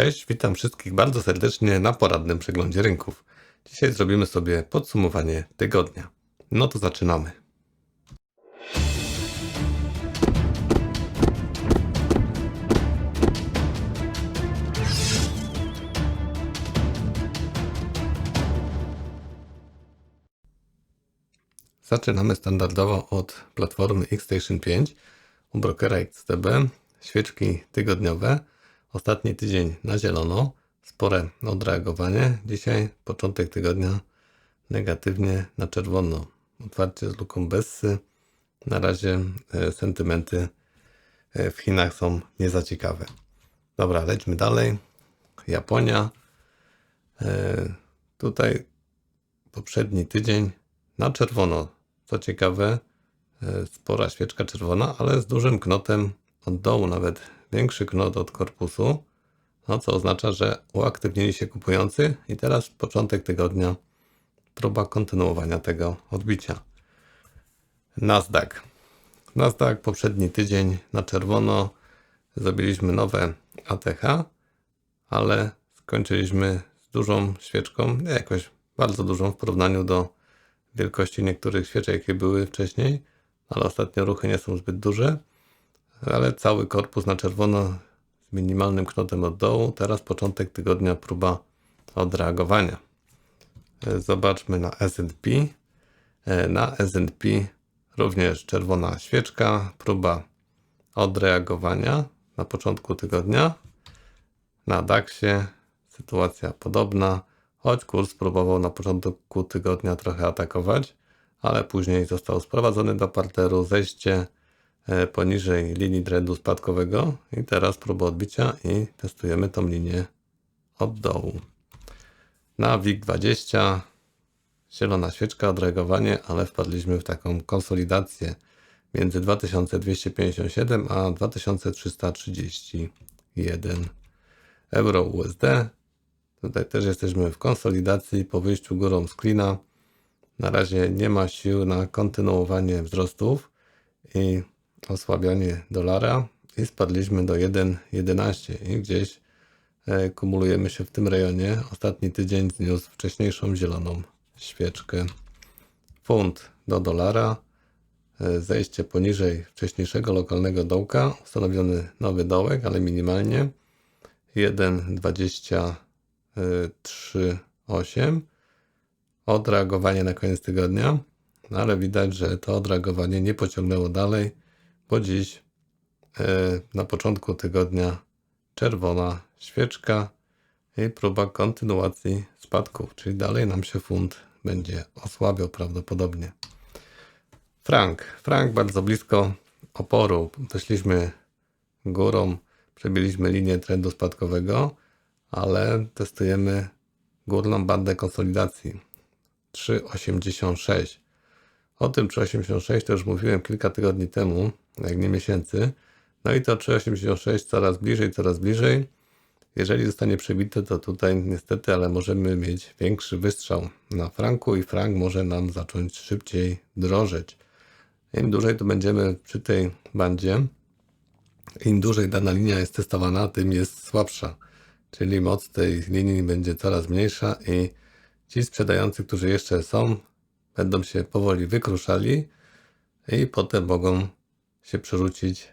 Cześć, witam wszystkich bardzo serdecznie na poradnym przeglądzie rynków. Dzisiaj zrobimy sobie podsumowanie tygodnia. No to zaczynamy. Zaczynamy standardowo od platformy Xstation 5 u brokera XTB. Świeczki tygodniowe. Ostatni tydzień na zielono. Spore odreagowanie. Dzisiaj początek tygodnia negatywnie na czerwono. Otwarcie z luką Bessy. Na razie e, sentymenty e, w Chinach są nie za ciekawe. Dobra, lećmy dalej. Japonia. E, Tutaj poprzedni tydzień na czerwono. Co ciekawe, spora świeczka czerwona, ale z dużym knotem od dołu, nawet większy knot od korpusu. No, co oznacza, że uaktywnili się kupujący i teraz początek tygodnia próba kontynuowania tego odbicia. Nasdaq. Nasdaq poprzedni tydzień na czerwono zrobiliśmy nowe ATH, ale skończyliśmy z dużą świeczką, jakoś bardzo dużą w porównaniu do wielkości niektórych świeczek, jakie były wcześniej, ale ostatnio ruchy nie są zbyt duże, ale cały korpus na czerwono z minimalnym knotem od dołu. Teraz początek tygodnia próba odreagowania. E, Zobaczmy na S&P. E, Na S&P również czerwona świeczka, próba odreagowania na początku tygodnia. Na DAXie sytuacja podobna, choć kurs próbował na początku tygodnia trochę atakować, ale później został sprowadzony do parteru, zejście poniżej linii trendu spadkowego i teraz próba odbicia i testujemy tą linię od dołu. Na WIG20 zielona świeczka, odreagowanie, ale wpadliśmy w taką konsolidację między 2257 a 2331 euro USD. Tutaj też jesteśmy w konsolidacji po wyjściu górą z klina. Na razie nie ma sił na kontynuowanie wzrostów i osłabianie dolara i spadliśmy do 1,11 i gdzieś e, kumulujemy się w tym rejonie. Ostatni tydzień zniósł wcześniejszą zieloną świeczkę. Funt do dolara, e, zejście poniżej wcześniejszego lokalnego dołka, ustanowiony nowy dołek, ale minimalnie. 1,23,8 odreagowanie na koniec tygodnia, no ale widać, że to odreagowanie nie pociągnęło dalej, bo dziś e, na początku tygodnia czerwona świeczka i próba kontynuacji spadków, czyli dalej nam się funt będzie osłabiał prawdopodobnie. Frank. Frank bardzo blisko oporu. Weszliśmy górą, przebiliśmy linię trendu spadkowego, ale testujemy górną bandę konsolidacji 3,86. O tym 3,86 to już mówiłem kilka tygodni temu, jak nie miesięcy. No i to 3,86 coraz bliżej, coraz bliżej. Jeżeli zostanie przebite, to tutaj niestety, ale możemy mieć większy wystrzał na franku i frank może nam zacząć szybciej drożeć. Im dłużej tu będziemy przy tej bandzie, im dłużej dana linia jest testowana, tym jest słabsza. Czyli moc tej linii będzie coraz mniejsza i ci sprzedający, którzy jeszcze są, będą się powoli wykruszali i potem mogą się przerzucić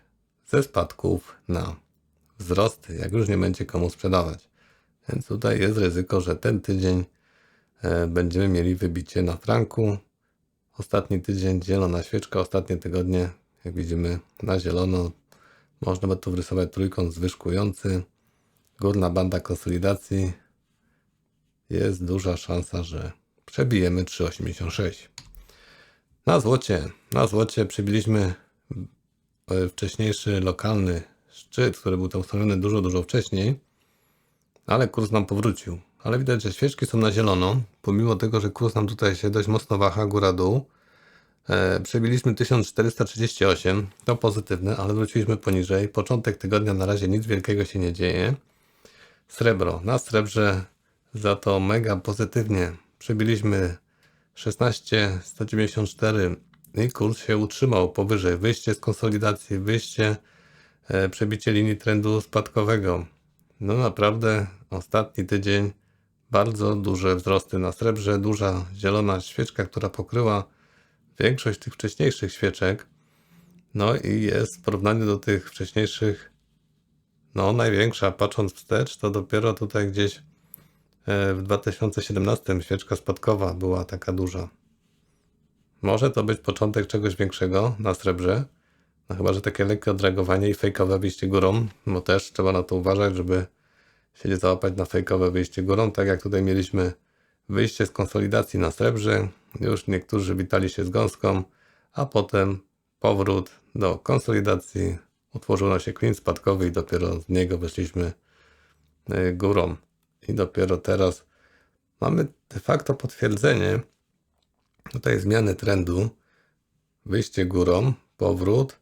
ze spadków na wzrosty, jak już nie będzie komu sprzedawać. Więc tutaj jest ryzyko, że ten tydzień e, będziemy mieli wybicie na franku. Ostatni tydzień zielona świeczka, ostatnie tygodnie, jak widzimy, na zielono. Można by tu wrysować trójkąt zwyżkujący. Górna banda konsolidacji. Jest duża szansa, że przebijemy 3,86. Na złocie, na złocie przebiliśmy e, wcześniejszy lokalny szczyt, który był tam ustawiony dużo, dużo wcześniej, ale kurs nam powrócił. Ale widać, że świeczki są na zielono, pomimo tego, że kurs nam tutaj się dość mocno waha góra-dół. E, przebiliśmy 1438, to pozytywne, ale wróciliśmy poniżej. Początek tygodnia na razie nic wielkiego się nie dzieje. Srebro. Na srebrze za to mega pozytywnie. Przebiliśmy 16194 i kurs się utrzymał powyżej. Wyjście z konsolidacji, wyjście, przebicie linii trendu spadkowego. No naprawdę ostatni tydzień bardzo duże wzrosty na srebrze, duża zielona świeczka, która pokryła większość tych wcześniejszych świeczek. No i jest w porównaniu do tych wcześniejszych, no największa, patrząc wstecz, to dopiero tutaj gdzieś e, w 2017 świeczka spadkowa była taka duża. Może to być początek czegoś większego na srebrze. No chyba, że takie lekkie odreagowanie i fejkowe wyjście górą, bo też trzeba na to uważać, żeby się nie załapać na fejkowe wyjście górą, tak jak tutaj mieliśmy wyjście z konsolidacji na srebrze, już niektórzy witali się z gąską, a potem powrót do konsolidacji, utworzył nam się klin spadkowy i dopiero z niego weszliśmy y, górą. I dopiero teraz mamy de facto potwierdzenie tutaj zmiany trendu, wyjście górą, powrót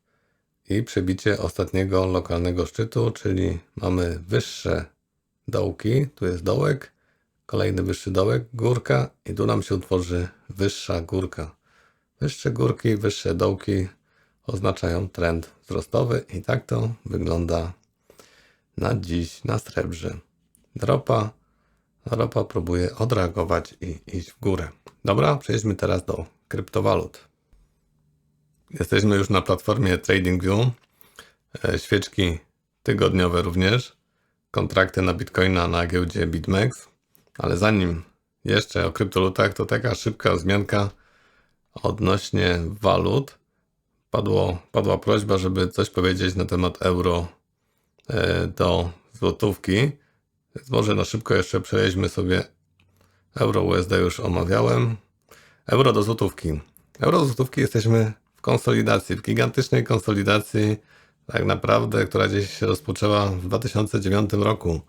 i przebicie ostatniego lokalnego szczytu, czyli mamy wyższe dołki, tu jest dołek, kolejny wyższy dołek, górka i tu nam się utworzy wyższa górka. Wyższe górki, wyższe dołki oznaczają trend wzrostowy i tak to wygląda na dziś na srebrze. Dropa, ropa próbuje odreagować i iść w górę. Dobra, przejdźmy teraz do kryptowalut. Jesteśmy już na platformie TradingView. E, Świeczki tygodniowe również. Kontrakty na Bitcoina na giełdzie BitMEX. Ale zanim jeszcze o kryptolutach, to taka szybka wzmianka odnośnie walut. Padło, padła prośba, żeby coś powiedzieć na temat euro e, do złotówki. Więc może na szybko jeszcze przejdźmy sobie euro USD już omawiałem. Euro do złotówki. Euro do złotówki jesteśmy w konsolidacji, w gigantycznej konsolidacji tak naprawdę, która gdzieś się rozpoczęła w 2009 roku.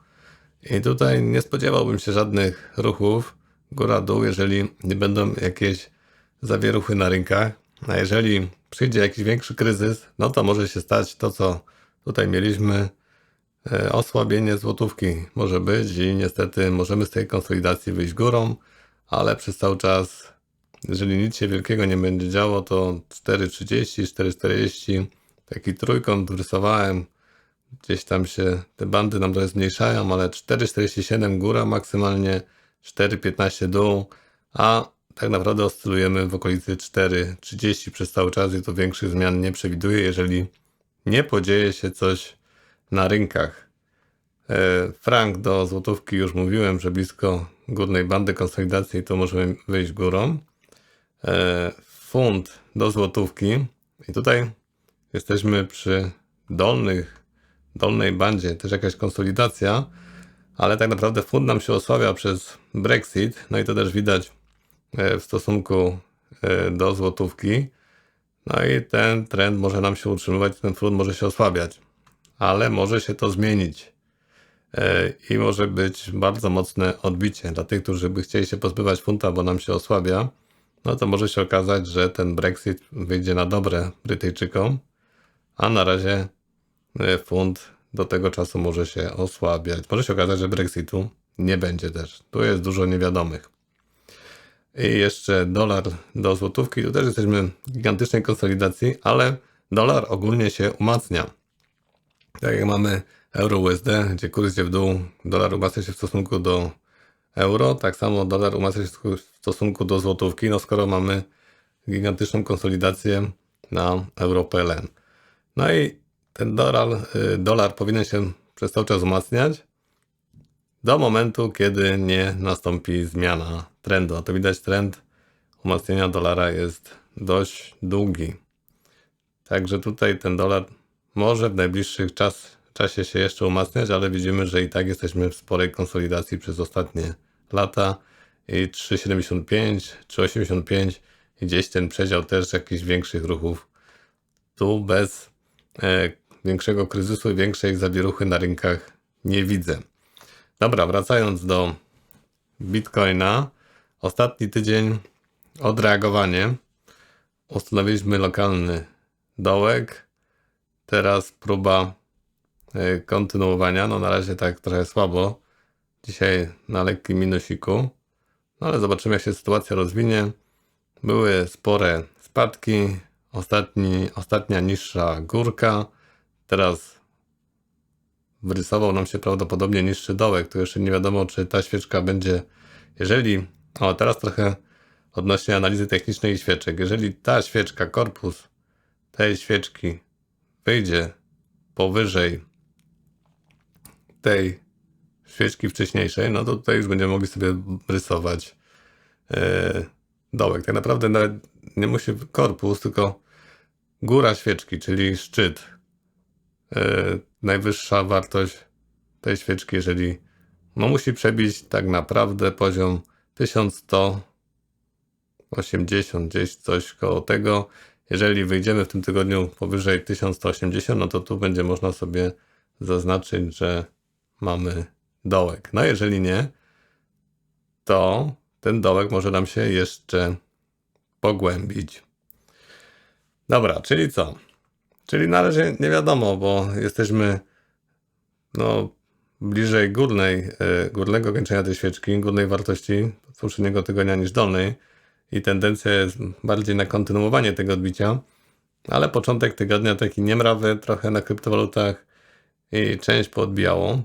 I tutaj nie spodziewałbym się żadnych ruchów góra-dół, jeżeli nie będą jakieś zawieruchy na rynkach. A jeżeli przyjdzie jakiś większy kryzys, no to może się stać to, co tutaj mieliśmy. E, osłabienie złotówki może być i niestety możemy z tej konsolidacji wyjść górą, ale przez cały czas, jeżeli nic się wielkiego nie będzie działo, to 4,30, 4,40, taki trójkąt rysowałem, gdzieś tam się te bandy nam trochę zmniejszają, ale 4,47 góra maksymalnie, 4,15 dół, a tak naprawdę oscylujemy w okolicy 4,30 przez cały czas i to większych zmian nie przewiduje, jeżeli nie podzieje się coś na rynkach. E, frank do złotówki już mówiłem, że blisko górnej bandy konsolidacji to możemy wyjść górą. E, funt do złotówki i tutaj jesteśmy przy dolnych, dolnej bandzie, też jakaś konsolidacja, ale tak naprawdę fund nam się osłabia przez Brexit, no i to też widać e, w stosunku do złotówki. No i ten trend może nam się utrzymywać, ten fund może się osłabiać ale może się to zmienić. E, I może być bardzo mocne odbicie dla tych, którzy by chcieli się pozbywać funta, bo nam się osłabia. No to może się okazać, że ten Brexit wyjdzie na dobre Brytyjczykom, a na razie e, funt do tego czasu może się osłabiać. Może się okazać, że Brexitu nie będzie też. Tu jest dużo niewiadomych. I jeszcze dolar do złotówki. Tu też jesteśmy w gigantycznej konsolidacji, ale dolar ogólnie się umacnia. Tak jak mamy euro USD, gdzie kurs idzie w dół, dolar umacnia się w stosunku do euro, tak samo dolar umacnia się w stosunku do złotówki, no skoro mamy gigantyczną konsolidację na euro PLN. No i ten dolar, y, dolar powinien się przez cały czas umacniać do momentu, kiedy nie nastąpi zmiana trendu. A to widać trend umacnienia dolara jest dość długi. Także tutaj ten dolar może w najbliższych czas, czasie się jeszcze umacniać, ale widzimy, że i tak jesteśmy w sporej konsolidacji przez ostatnie lata. I 3,75, 3,85 i gdzieś ten przedział też jakichś większych ruchów. Tu bez e, większego kryzysu i większej zawieruchy na rynkach nie widzę. Dobra, wracając do Bitcoina. Ostatni tydzień odreagowanie. Ustanowiliśmy lokalny dołek. Teraz próba e, kontynuowania. No na razie tak trochę słabo. Dzisiaj na lekkim minusiku. No ale zobaczymy jak się sytuacja rozwinie. Były spore spadki. Ostatni, ostatnia niższa górka. Teraz wrysował nam się prawdopodobnie niższy dołek. Tu jeszcze nie wiadomo, czy ta świeczka będzie, jeżeli, o teraz trochę odnośnie analizy technicznej świeczek. Jeżeli ta świeczka, korpus tej świeczki wyjdzie powyżej tej świeczki wcześniejszej, no to tutaj już będziemy mogli sobie rysować e, dołek. Tak naprawdę nawet nie musi korpus, tylko góra świeczki, czyli szczyt. E, najwyższa wartość tej świeczki, jeżeli no musi przebić tak naprawdę poziom 1180, gdzieś coś koło tego. Jeżeli wyjdziemy w tym tygodniu powyżej 1180, no to tu będzie można sobie zaznaczyć, że mamy dołek. No jeżeli nie, to ten dołek może nam się jeszcze pogłębić. Dobra, czyli co? Czyli na razie nie wiadomo, bo jesteśmy no, bliżej górnej, e, górnego kończenia tej świeczki, górnej wartości poprzedniego tygodnia niż dolnej i tendencja jest bardziej na kontynuowanie tego odbicia, ale początek tygodnia taki niemrawy, trochę na kryptowalutach i część poodbijało.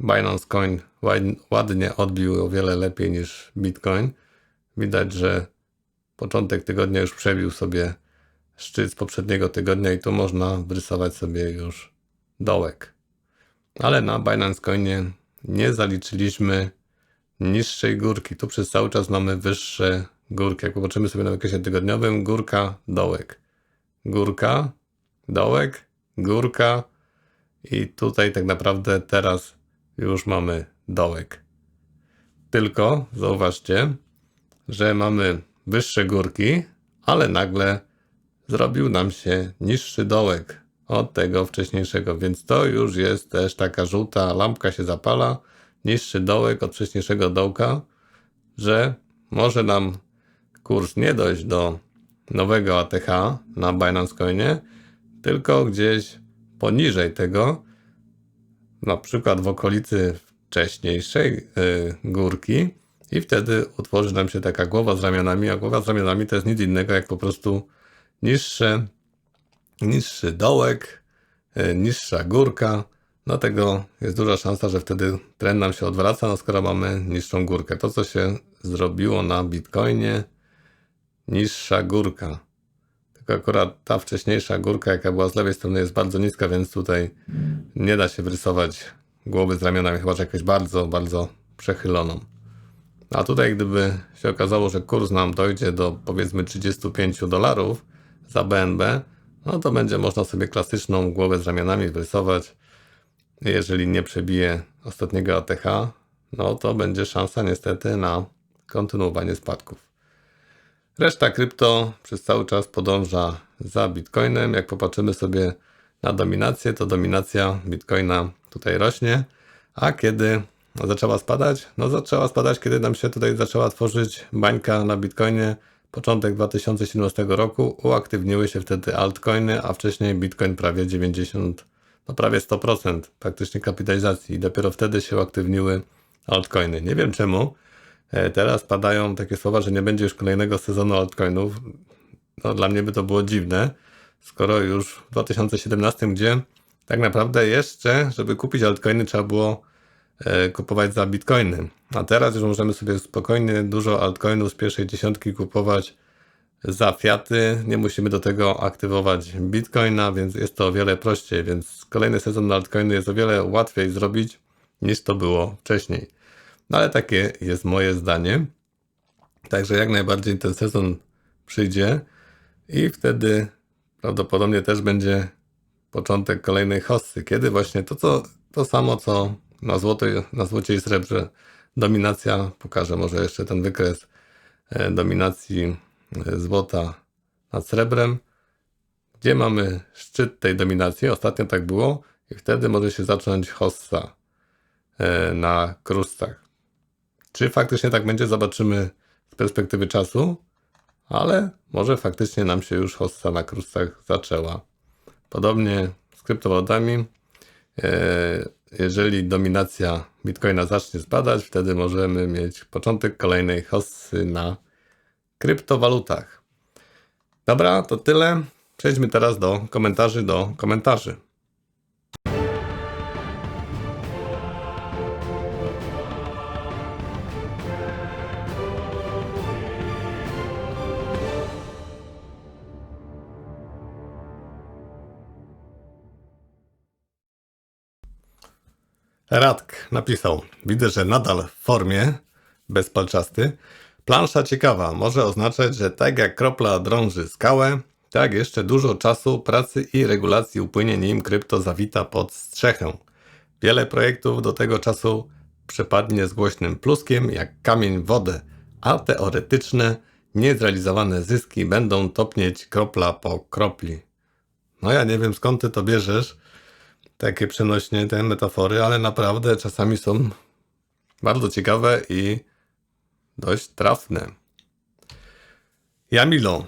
Binance Coin ład- ładnie odbił o wiele lepiej niż Bitcoin. Widać, że początek tygodnia już przebił sobie szczyt z poprzedniego tygodnia i tu można wrysować sobie już dołek. Ale na Binance Coinie nie zaliczyliśmy niższej górki. Tu przez cały czas mamy wyższe górki. Jak popatrzymy sobie na wykresie tygodniowym, górka, dołek. Górka, dołek, górka i tutaj tak naprawdę teraz już mamy dołek. Tylko zauważcie, że mamy wyższe górki, ale nagle zrobił nam się niższy dołek od tego wcześniejszego, więc to już jest też taka żółta lampka się zapala, niższy dołek od wcześniejszego dołka, że może nam kurs nie dojść do nowego ATH na Binance Coinie, tylko gdzieś poniżej tego, na przykład w okolicy wcześniejszej y, górki i wtedy utworzy nam się taka głowa z ramionami, a głowa z ramionami to jest nic innego jak po prostu niższe, niższy dołek, y, niższa górka, dlatego jest duża szansa, że wtedy trend nam się odwraca, no skoro mamy niższą górkę. To, co się zrobiło na Bitcoinie, niższa górka. Tylko akurat ta wcześniejsza górka, jaka była z lewej strony, jest bardzo niska, więc tutaj nie da się wyrysować głowy z ramionami, chyba że jakąś bardzo, bardzo przechyloną. A tutaj, gdyby się okazało, że kurs nam dojdzie do powiedzmy 35 dolarów za BNB, no to będzie można sobie klasyczną głowę z ramionami wyrysować. Jeżeli nie przebije ostatniego ATH, no to będzie szansa niestety na kontynuowanie spadków. Reszta krypto przez cały czas podąża za Bitcoinem. Jak popatrzymy sobie na dominację, to dominacja Bitcoina tutaj rośnie. A kiedy zaczęła spadać? No zaczęła spadać, kiedy nam się tutaj zaczęła tworzyć bańka na Bitcoinie. Początek 2017 roku uaktywniły się wtedy altcoiny, a wcześniej Bitcoin prawie 90, no prawie 100% praktycznie kapitalizacji i dopiero wtedy się uaktywniły altcoiny. Nie wiem czemu. E, Teraz padają takie słowa, że nie będzie już kolejnego sezonu altcoinów. No, dla mnie by to było dziwne, skoro już w 2017, gdzie tak naprawdę jeszcze, żeby kupić altcoiny, trzeba było e, kupować za bitcoiny. A teraz już możemy sobie spokojnie dużo altcoinów z pierwszej dziesiątki kupować za fiaty. Nie musimy do tego aktywować bitcoina, więc jest to o wiele prościej. Więc kolejny sezon na altcoiny jest o wiele łatwiej zrobić niż to było wcześniej. No ale takie jest moje zdanie. Także jak najbardziej ten sezon przyjdzie i wtedy prawdopodobnie też będzie początek kolejnej hossy, kiedy właśnie? To, co, to samo co na, złoto, na złocie i srebrze. Dominacja, pokażę może jeszcze ten wykres e, dominacji e, złota nad srebrem, gdzie mamy szczyt tej dominacji, ostatnio tak było i wtedy może się zacząć hossa e, na kruszcach. Czy faktycznie tak będzie, zobaczymy z perspektywy czasu, ale może faktycznie nam się już hossa na kruszcach zaczęła. Podobnie z kryptowalutami. E, Jeżeli dominacja Bitcoina zacznie spadać, wtedy możemy mieć początek kolejnej hossy na kryptowalutach. Dobra, to tyle. Przejdźmy teraz do komentarzy, do komentarzy. Radk napisał: Widzę, że nadal w formie, bezpalczasty. Plansza ciekawa, może oznaczać, że tak jak kropla drąży skałę, tak jeszcze dużo czasu, pracy i regulacji upłynie, nim krypto zawita pod strzechę. Wiele projektów do tego czasu przepadnie z głośnym pluskiem jak kamień w wodę, a teoretyczne, niezrealizowane zyski będą topnieć kropla po kropli. No ja nie wiem skąd ty to bierzesz, takie przenośnie, te metafory, ale naprawdę czasami są bardzo ciekawe i dość trafne. Jamilo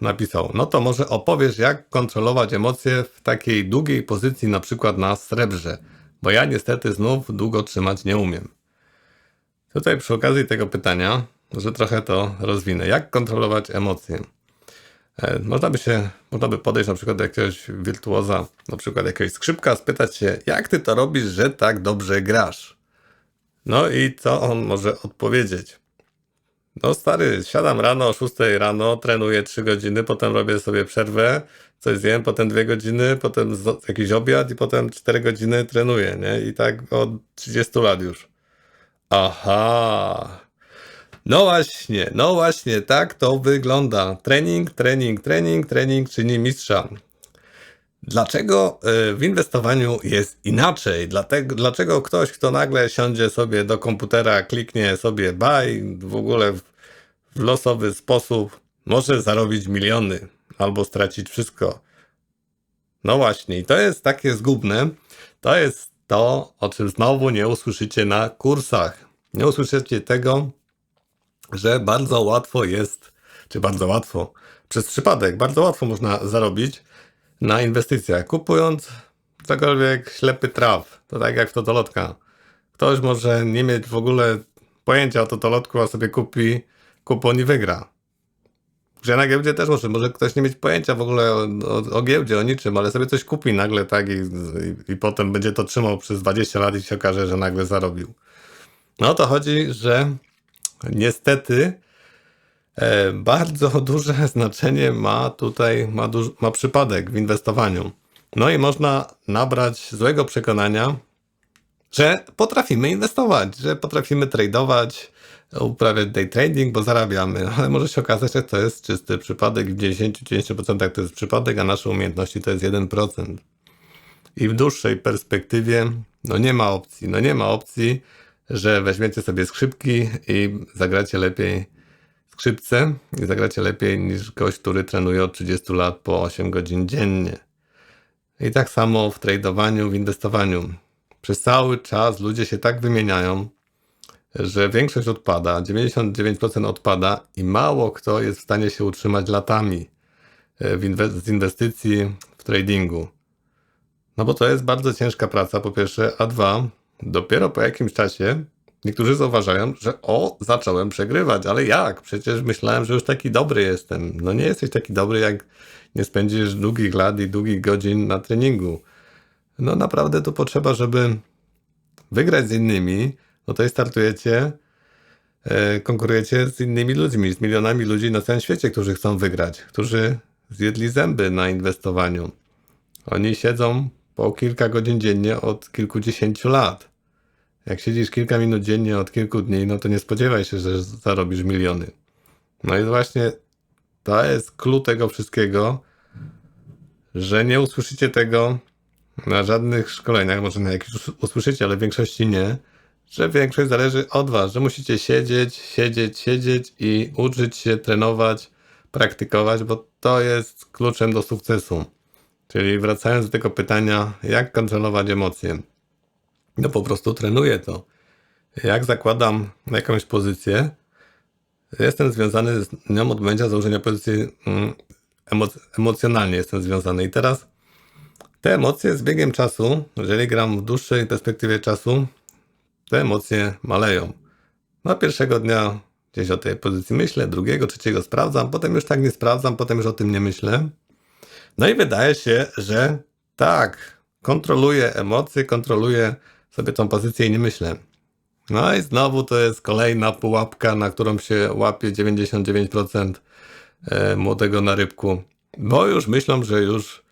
napisał, no to może opowiesz, jak kontrolować emocje w takiej długiej pozycji, na przykład na srebrze, bo ja niestety znów długo trzymać nie umiem. Tutaj przy okazji tego pytania, że trochę to rozwinę. Jak kontrolować emocje? E, Można by się, można by podejść na przykład do jakiegoś wirtuoza, na przykład jakiegoś skrzypka, spytać się, jak ty to robisz, że tak dobrze grasz? No i co on może odpowiedzieć? No stary, siadam rano o 6 rano, trenuję 3 godziny, potem robię sobie przerwę, coś zjem, potem 2 godziny, potem jakiś obiad i potem 4 godziny trenuję, nie? I tak od 30 lat już. Aha. No właśnie, no właśnie, tak to wygląda. Trening, trening, trening, trening czyni mistrza. Dlaczego y, w inwestowaniu jest inaczej? Dlatego, dlaczego ktoś, kto nagle siądzie sobie do komputera, kliknie sobie buy, w ogóle w, w losowy sposób, może zarobić miliony albo stracić wszystko? No właśnie, i to jest takie zgubne. To jest to, o czym znowu nie usłyszycie na kursach. Nie usłyszycie tego, że bardzo łatwo jest, czy bardzo łatwo, przez przypadek, bardzo łatwo można zarobić na inwestycjach, kupując cokolwiek ślepy traf. To tak jak w totolotka. Ktoś może nie mieć w ogóle pojęcia o totolotku, a sobie kupi kupon i wygra. Że na giełdzie też może, może ktoś nie mieć pojęcia w ogóle o, o, o giełdzie, o niczym, ale sobie coś kupi nagle tak i, i, i potem będzie to trzymał przez 20 lat i się okaże, że nagle zarobił. No o to chodzi, że niestety e, bardzo duże znaczenie ma tutaj, ma, duż, ma przypadek w inwestowaniu. No i można nabrać złego przekonania, że potrafimy inwestować, że potrafimy tradować, uprawiać day trading, bo zarabiamy, ale może się okazać, że to jest czysty przypadek, w 10-90% to jest przypadek, a nasze umiejętności to jest 1%. I w dłuższej perspektywie, no nie ma opcji, no nie ma opcji, że weźmiecie sobie skrzypki i zagracie lepiej skrzypce i zagracie lepiej niż gość, który trenuje od 30 lat po 8 godzin dziennie. I tak samo w tradowaniu, w inwestowaniu. Przez cały czas ludzie się tak wymieniają, że większość odpada, 99% odpada i mało kto jest w stanie się utrzymać latami e, z inwestycji w tradingu. No bo to jest bardzo ciężka praca, po pierwsze, a dwa, dopiero po jakimś czasie niektórzy zauważają, że o, zacząłem przegrywać, ale jak? Przecież myślałem, że już taki dobry jestem. No nie jesteś taki dobry, jak nie spędzisz długich lat i długich godzin na treningu. No naprawdę to potrzeba, żeby wygrać z innymi, no to startujecie, e, konkurujecie z innymi ludźmi, z milionami ludzi na całym świecie, którzy chcą wygrać, którzy zjedli zęby na inwestowaniu. Oni siedzą po kilka godzin dziennie od kilkudziesięciu lat. Jak siedzisz kilka minut dziennie od kilku dni, no to nie spodziewaj się, że zarobisz miliony. No i właśnie to jest clue tego wszystkiego, że nie usłyszycie tego na żadnych szkoleniach, może na jakichś us- usłyszycie, ale w większości nie, że większość zależy od was, że musicie siedzieć, siedzieć, siedzieć i uczyć się trenować, praktykować, bo to jest kluczem do sukcesu. Czyli wracając do tego pytania, jak kontrolować emocje? No po prostu trenuję to. Jak zakładam jakąś pozycję, jestem związany z nią od momentu założenia pozycji mm, emo- emocjonalnie jestem związany. I teraz te emocje z biegiem czasu, jeżeli gram w dłuższej perspektywie czasu, te emocje maleją. No pierwszego dnia gdzieś o tej pozycji myślę, drugiego, trzeciego sprawdzam, potem już tak nie sprawdzam, potem już o tym nie myślę. No i wydaje się, że tak, kontroluję emocje, kontroluję sobie tą pozycję i nie myślę. No i znowu to jest kolejna pułapka, na którą się łapie 99% e, młodego na rybku. Bo już myślą, że już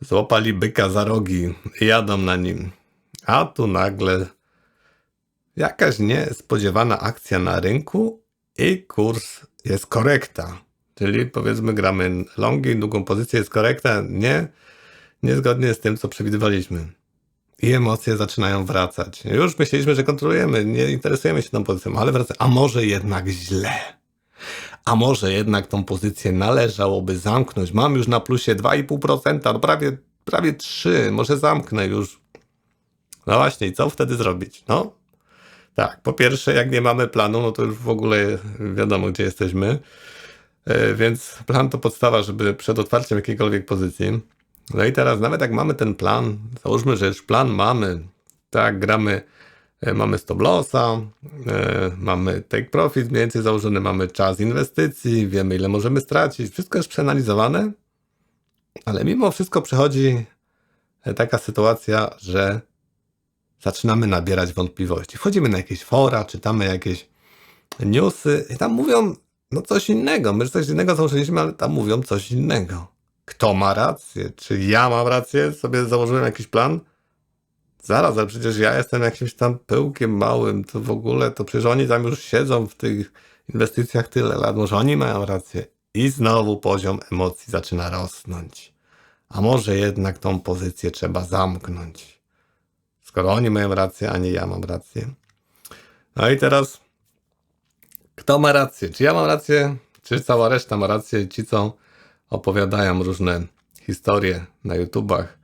złapali byka za rogi i jadą na nim. A tu nagle jakaś niespodziewana akcja na rynku i kurs jest korekta. Czyli powiedzmy gramy longi, długą pozycję jest korekta, nie, niezgodnie z tym, co przewidywaliśmy. I emocje zaczynają wracać. Już myśleliśmy, że kontrolujemy, nie interesujemy się tą pozycją, ale wraca. A może jednak źle? A może jednak tą pozycję należałoby zamknąć? Mam już na plusie 2,5%, no prawie, prawie 3%, może zamknę już. No właśnie, i co wtedy zrobić? No, tak, po pierwsze, jak nie mamy planu, no to już w ogóle wiadomo, gdzie jesteśmy. E, Więc plan to podstawa, żeby przed otwarciem jakiejkolwiek pozycji. No i teraz, nawet jak mamy ten plan, załóżmy, że już plan mamy, tak, gramy, e, mamy stop lossa, e, mamy take profit mniej więcej założony, mamy czas inwestycji, wiemy ile możemy stracić, wszystko jest przeanalizowane, ale mimo wszystko przychodzi taka sytuacja, że zaczynamy nabierać wątpliwości. Wchodzimy na jakieś fora, czytamy jakieś newsy i tam mówią no coś innego. My coś innego założyliśmy, ale tam mówią coś innego. Kto ma rację? Czy ja mam rację? Sobie założyłem jakiś plan? Zaraz, ale przecież ja jestem jakimś tam pyłkiem małym, to w ogóle, to przecież oni tam już siedzą w tych inwestycjach tyle lat, może oni mają rację. I znowu poziom emocji zaczyna rosnąć. A może jednak tą pozycję trzeba zamknąć. Skoro oni mają rację, a nie ja mam rację. No i teraz, kto ma rację? Czy ja mam rację, czy cała reszta ma rację? Ci, co opowiadają różne historie na YouTubach,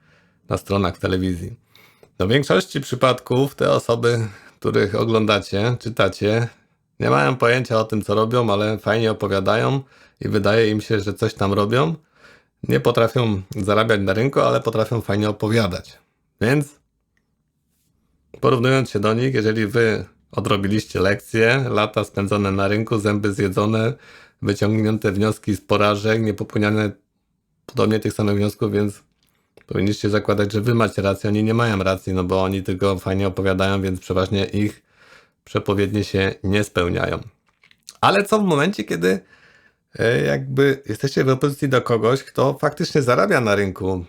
na stronach telewizji. No w większości przypadków te osoby, których oglądacie, czytacie, nie mają pojęcia o tym, co robią, ale fajnie opowiadają i wydaje im się, że coś tam robią. Nie potrafią zarabiać na rynku, ale potrafią fajnie opowiadać. Więc porównując się do nich, jeżeli wy odrobiliście lekcje, lata spędzone na rynku, zęby zjedzone, wyciągnięte wnioski z porażek, nie popełniane podobnie tych samych wniosków, więc powinniście zakładać, że wy macie rację, oni nie mają racji, no bo oni tylko fajnie opowiadają, więc przeważnie ich przepowiednie się nie spełniają. Ale co w momencie, kiedy e, jakby jesteście w opozycji do kogoś, kto faktycznie zarabia na rynku,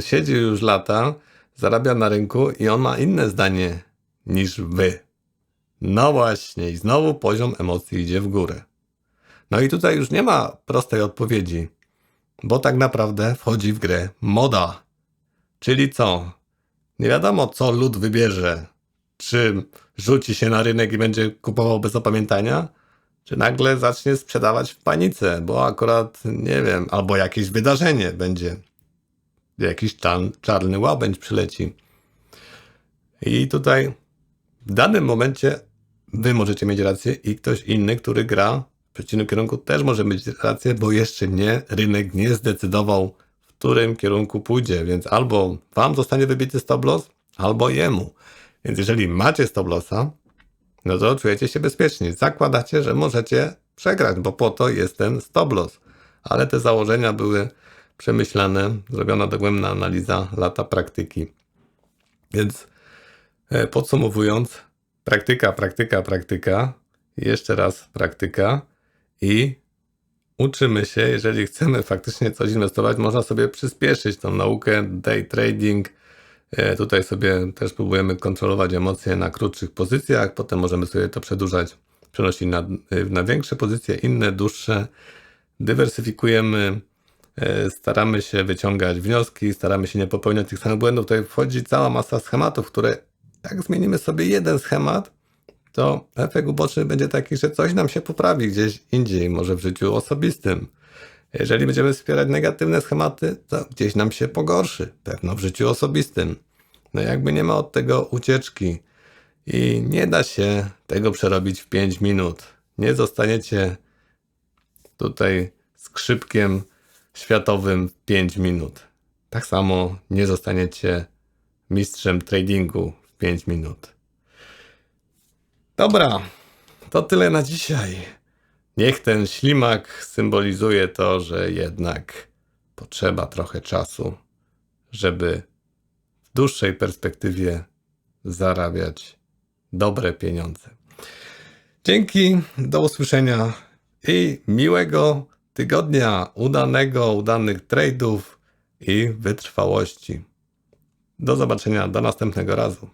siedzi już lata, zarabia na rynku i on ma inne zdanie niż wy. No właśnie, i znowu poziom emocji idzie w górę. No i tutaj już nie ma prostej odpowiedzi, bo tak naprawdę wchodzi w grę moda. Czyli co? Nie wiadomo, co lud wybierze. Czy rzuci się na rynek i będzie kupował bez opamiętania? Czy nagle zacznie sprzedawać w panice, bo akurat, nie wiem, albo jakieś wydarzenie będzie. Jakiś czar- czarny łabędź przyleci. I tutaj w danym momencie wy możecie mieć rację i ktoś inny, który gra w przeciwnym kierunku też może mieć rację, bo jeszcze nie, rynek nie zdecydował, w którym kierunku pójdzie, więc albo wam zostanie wybity stop loss, albo jemu. Więc jeżeli macie stop lossa, no to czujecie się bezpiecznie. Zakładacie, że możecie przegrać, bo po to jest ten stop loss. Ale te założenia były przemyślane, zrobiona dogłębna analiza lata praktyki. Więc e, podsumowując, praktyka, praktyka, praktyka, jeszcze raz praktyka i uczymy się, jeżeli chcemy faktycznie coś inwestować, można sobie przyspieszyć tą naukę, day trading. E, Tutaj sobie też próbujemy kontrolować emocje na krótszych pozycjach, potem możemy sobie to przedłużać, przenosić na, na większe pozycje, inne, dłuższe. Dywersyfikujemy, e, staramy się wyciągać wnioski, staramy się nie popełniać tych samych błędów. Tutaj wchodzi cała masa schematów, które jak zmienimy sobie jeden schemat, to efekt uboczny będzie taki, że coś nam się poprawi gdzieś indziej, może w życiu osobistym. Jeżeli będziemy wspierać negatywne schematy, to gdzieś nam się pogorszy, pewno w życiu osobistym. No jakby nie ma od tego ucieczki i nie da się tego przerobić w 5 minut. Nie zostaniecie tutaj skrzypkiem światowym w 5 minut. Tak samo nie zostaniecie mistrzem tradingu 5 minut. Dobra, to tyle na dzisiaj. Niech ten ślimak symbolizuje to, że jednak potrzeba trochę czasu, żeby w dłuższej perspektywie zarabiać dobre pieniądze. Dzięki, do usłyszenia i miłego tygodnia, udanego, udanych tradeów i wytrwałości. Do zobaczenia, do następnego razu.